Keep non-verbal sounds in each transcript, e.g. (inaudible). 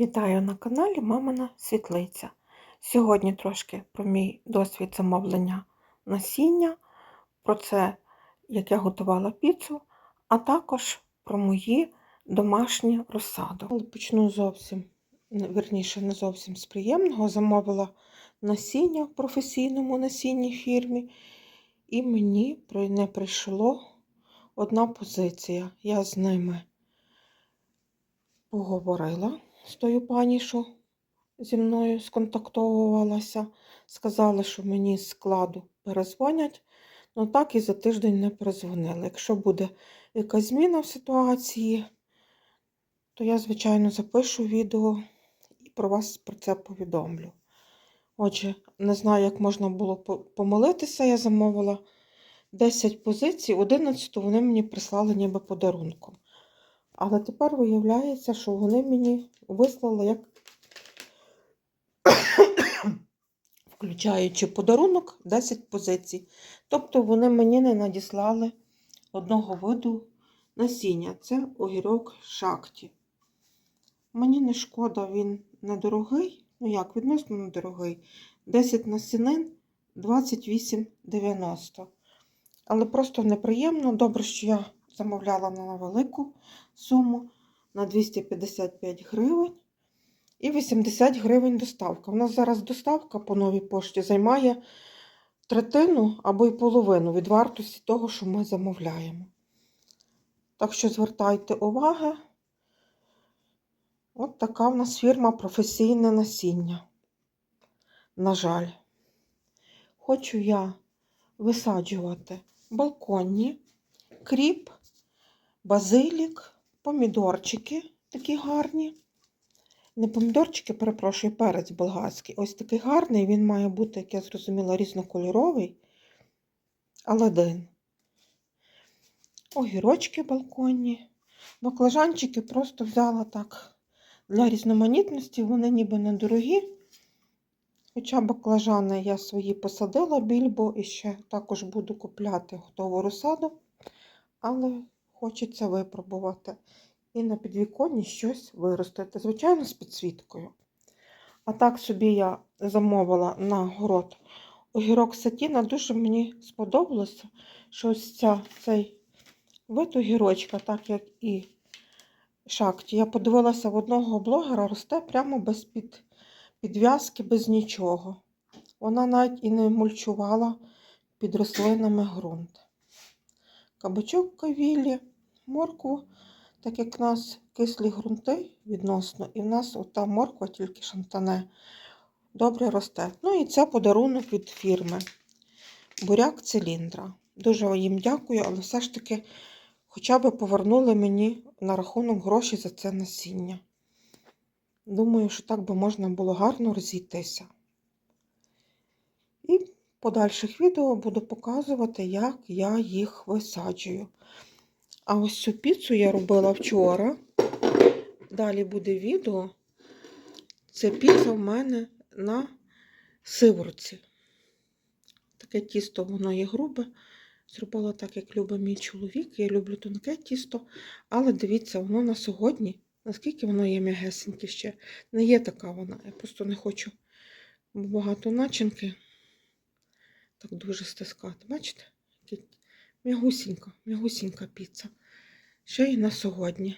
Вітаю на каналі Мамина Світлиця. Сьогодні трошки про мій досвід замовлення насіння, про це, як я готувала піцу, а також про мої домашні розсади. Почну зовсім, верніше, не зовсім з приємного. Замовила насіння в професійному насінній фірмі, і мені не прийшло одна позиція. Я з ними поговорила з тою пані, що зі мною сконтактовувалася. Сказали, що мені з складу перезвонять, але так і за тиждень не перезвонили. Якщо буде якась зміна в ситуації, то я, звичайно, запишу відео і про вас про це повідомлю. Отже, не знаю, як можна було по- помилитися. Я замовила 10 позицій, 11 вони мені прислали ніби подарунком. Але тепер виявляється, що вони мені вислали як (coughs) включаючи подарунок 10 позицій. Тобто вони мені не надіслали одного виду насіння. Це огірок шакті. Мені не шкода, він недорогий. Ну як, відносно недорогий. 10 насінин 28,90. Але просто неприємно. Добре, що я замовляла на велику суму на 255 гривень і 80 гривень доставка. У нас зараз доставка по новій пошті займає третину або й половину від вартості того, що ми замовляємо. Так що звертайте увагу. От така в нас фірма професійне насіння. На жаль, хочу я висаджувати балконні, кріп, базилік, помідорчики такі гарні. Не помідорчики, перепрошую, перець болгарський. Ось такий гарний, він має бути, як я зрозуміла, різнокольоровий. Аладдин. Огірочки балконні. Баклажанчики просто взяла так для різноманітності, вони ніби недорогі. Хоча баклажани я свої посадила більбо і ще також буду купляти готову розсаду, але хочеться випробувати і на підвіконні щось виростити. Звичайно, з підсвіткою. А так собі я замовила на город огірок сатіна. Дуже мені сподобалося, що ось ця, цей вид огірочка, так як і шакті. Я подивилася в одного блогера, росте прямо без під, підв'язки, без нічого. Вона навіть і не мульчувала під рослинами ґрунт. Кабачок кавілі, моркву, так як в нас кислі ґрунти відносно, і в нас ота морква тільки шантане добре росте. Ну і це подарунок від фірми Буряк циліндра. Дуже їм дякую, але все ж таки хоча б повернули мені на рахунок гроші за це насіння. Думаю, що так би можна було гарно розійтися. Подальших відео буду показувати, як я їх висаджую. А ось цю піцу я робила вчора. Далі буде відео. Це піца в мене на сиворотці. Таке тісто, воно є грубе. Зробила так, як любить мій чоловік. Я люблю тонке тісто, але дивіться, воно на сьогодні, наскільки воно є м'ягесеньке ще. Не є така вона. Я просто не хочу багато начинки. Так дуже стискати. Бачите? М'ягусінька, м'ягусінька піца. Ще й на сьогодні.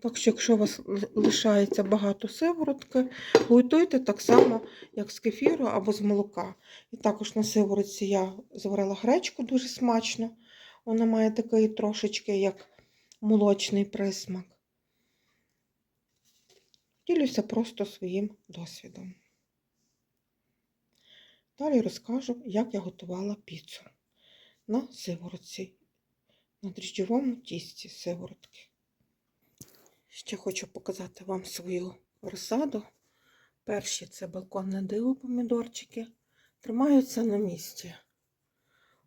Так що, якщо у вас лишається багато сиворотки, готуйте так само, як з кефіру або з молока. І також на сиворотці я зварила гречку дуже смачно. Вона має такий трошечки, як молочний присмак. Ділюся просто своїм досвідом. Далі розкажу, як я готувала піцу на сиворотці, на дріжджовому тісті сиворотки. Ще хочу показати вам свою розсаду. Перші це балконне диво помідорчики. Тримаються на місці.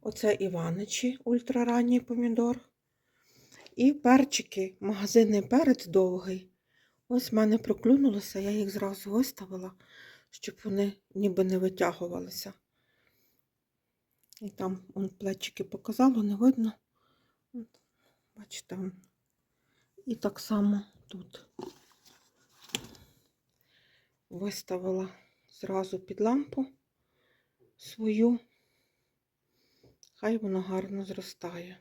Оце Іваничі, ультраранній помідор. І перчики, магазинний перець довгий. Ось в мене проклюнулося, я їх зразу виставила, щоб вони ніби не витягувалися. І там он плечики показало, не видно. Бачите, і так само тут. виставила зразу під лампу свою. Хай воно гарно зростає.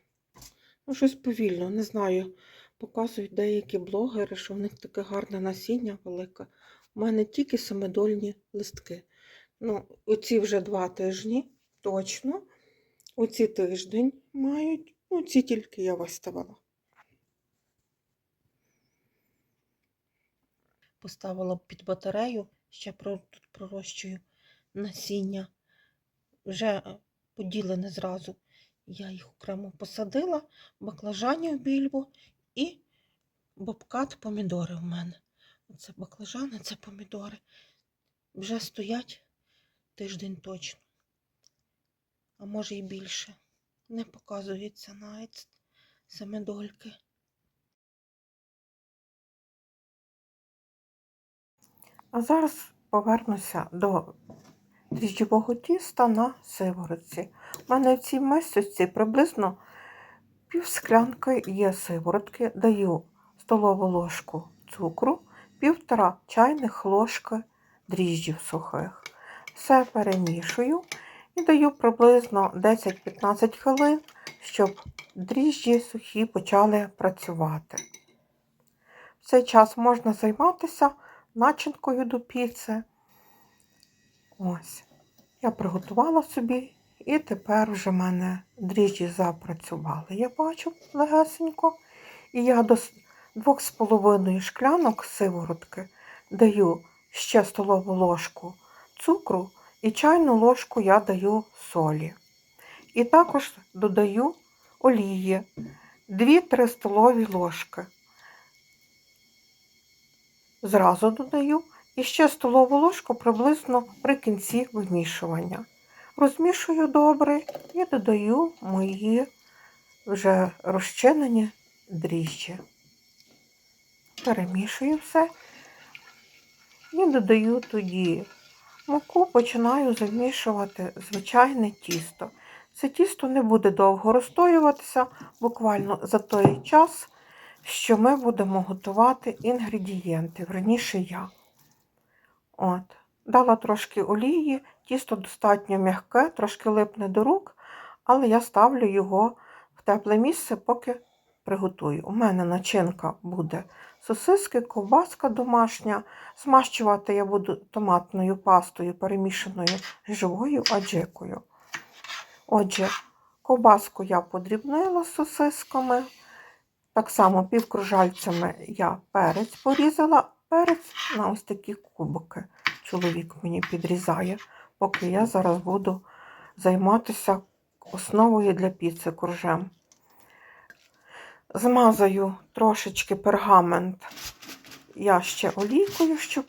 Ну, щось повільно, не знаю. Показують деякі блогери, що в них таке гарне насіння велике. У мене тільки самодольні листки. Ну, оці вже два тижні, точно. Оці тиждень мають. Ну, ці тільки я виставила. Поставила під батарею, ще тут пророщую насіння. Вже е, поділене зразу. Я їх окремо посадила, баклажанів більбу і бобкат помідори в мене. Оце баклажани, це помідори. Вже стоять тиждень точно. А може і більше. Не показується навіть самедольки. А зараз повернуся до дріжджового тіста на сиворотці. У мене в цій мисочці приблизно пів склянки є сиворотки. Даю столову ложку цукру, півтора чайних ложки дріжджів сухих. Все перемішую і даю приблизно 10-15 хвилин, щоб дріжджі сухі почали працювати. В цей час можна займатися начинкою до піци. Ось, я приготувала собі, і тепер вже в мене дріжджі запрацювали. Я бачу легесенько. І я до 2,5 шклянок сиворотки даю ще столову ложку цукру і чайну ложку я даю солі. І також додаю олії 2-3 столові ложки. Зразу додаю і ще столову ложку приблизно при кінці вимішування. Розмішую добре і додаю мої вже розчинені дріжджі. Перемішую все і додаю тоді муку, починаю замішувати звичайне тісто. Це тісто не буде довго розстоюватися, буквально за той час, що ми будемо готувати інгредієнти, верніше я. От. Дала трошки олії, тісто достатньо м'яке, трошки липне до рук, але я ставлю його в тепле місце, поки приготую. У мене начинка буде сосиски, ковбаска домашня. Змащувати я буду томатною пастою, перемішаною живою аджикою. Отже, ковбаску я подрібнила з сосисками. Так само півкружальцями я перець порізала, перець на ось такі кубики. Чоловік мені підрізає, поки я зараз буду займатися основою для піци коржем. Змазаю трошечки пергамент я ще олійкою, щоб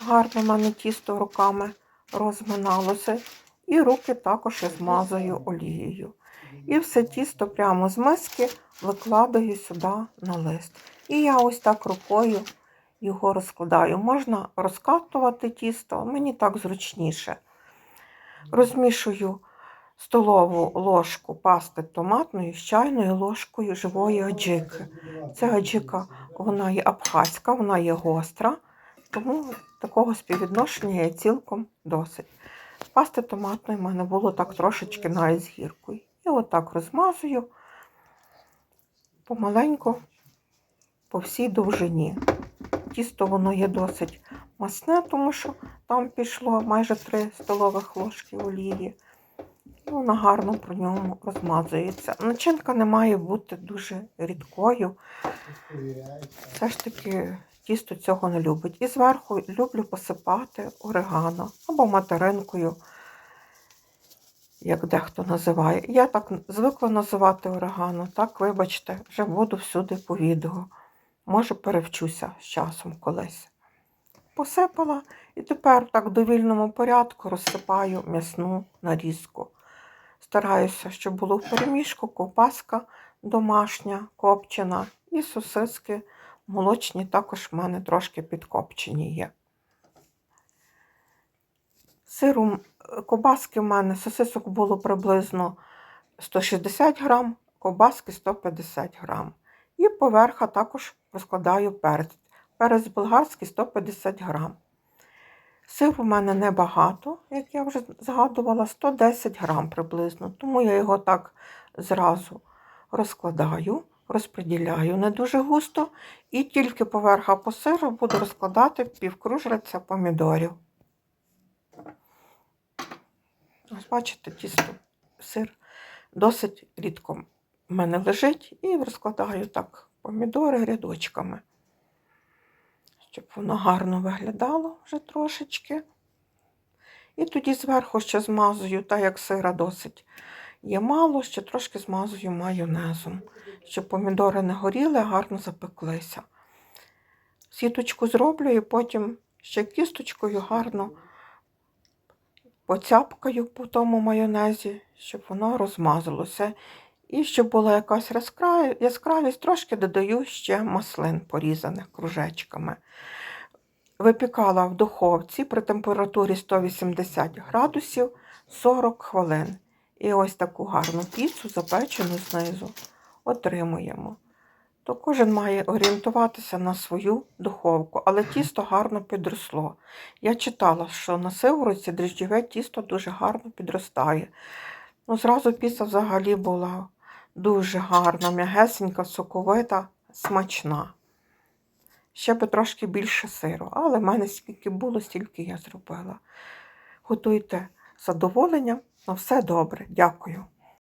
гарно в мене тісто руками розминалося. І руки також змазую олією. І все тісто прямо з миски викладаю сюди на лист. І я ось так рукою його розкладаю. Можна розкатувати тісто, мені так зручніше. Розмішую столову ложку пасти томатної з чайною ложкою живої аджики. Ця аджика вона є абхазька, вона є гостра, тому такого співвідношення є цілком досить. Пасти томатної в мене було так трошечки навіть з гіркою. І отак розмазую помаленьку по всій довжині. Тісто воно є досить масне, тому що там пішло майже 3 столових ложки олії. І вона гарно про ньому розмазується. Начинка не має бути дуже рідкою. Все ж таки тісто цього не любить. І зверху люблю посипати орегано або материнкою, як дехто називає. Я так звикла називати орегано, так, вибачте, вже буду всюди по відео. Може, перевчуся з часом колись. Посипала і тепер так в довільному порядку розсипаю м'ясну нарізку. Стараюся, щоб було в перемішку ковбаска домашня, копчена і сосиски молочні також в мене трошки підкопчені є. Сиру ковбаски в мене сосисок було приблизно 160 грам, ковбаски 150 грам. І поверха також розкладаю перець. Перець болгарський 150 грам. Сиру в мене небагато, як я вже згадувала, 110 грам приблизно. Тому я його так зразу розкладаю, розподіляю не дуже густо. І тільки поверха по сиру буду розкладати півкружниця помідорів. Ось бачите, тісто, сир досить рідко в мене лежить і розкладаю так помідори рядочками, щоб воно гарно виглядало вже трошечки. І тоді зверху ще змазую, так як сира досить є мало, ще трошки змазую майонезом, щоб помідори не горіли, а гарно запеклися. Сіточку зроблю і потім ще кісточкою гарно поцяпкаю по тому майонезі, щоб воно розмазалося. І щоб була якась яскравість, трошки додаю ще маслин порізаних кружечками. Випікала в духовці при температурі 180 градусів 40 хвилин. І ось таку гарну піцу, запечену знизу, отримуємо. То кожен має орієнтуватися на свою духовку, але тісто гарно підросло. Я читала, що на сиворотці дріжджове тісто дуже гарно підростає. Ну, зразу піца взагалі була дуже гарна, м'ягесенька, соковита, смачна. Ще би трошки більше сиру, але в мене скільки було, стільки я зробила. Готуйте задоволенням, на все добре. Дякую.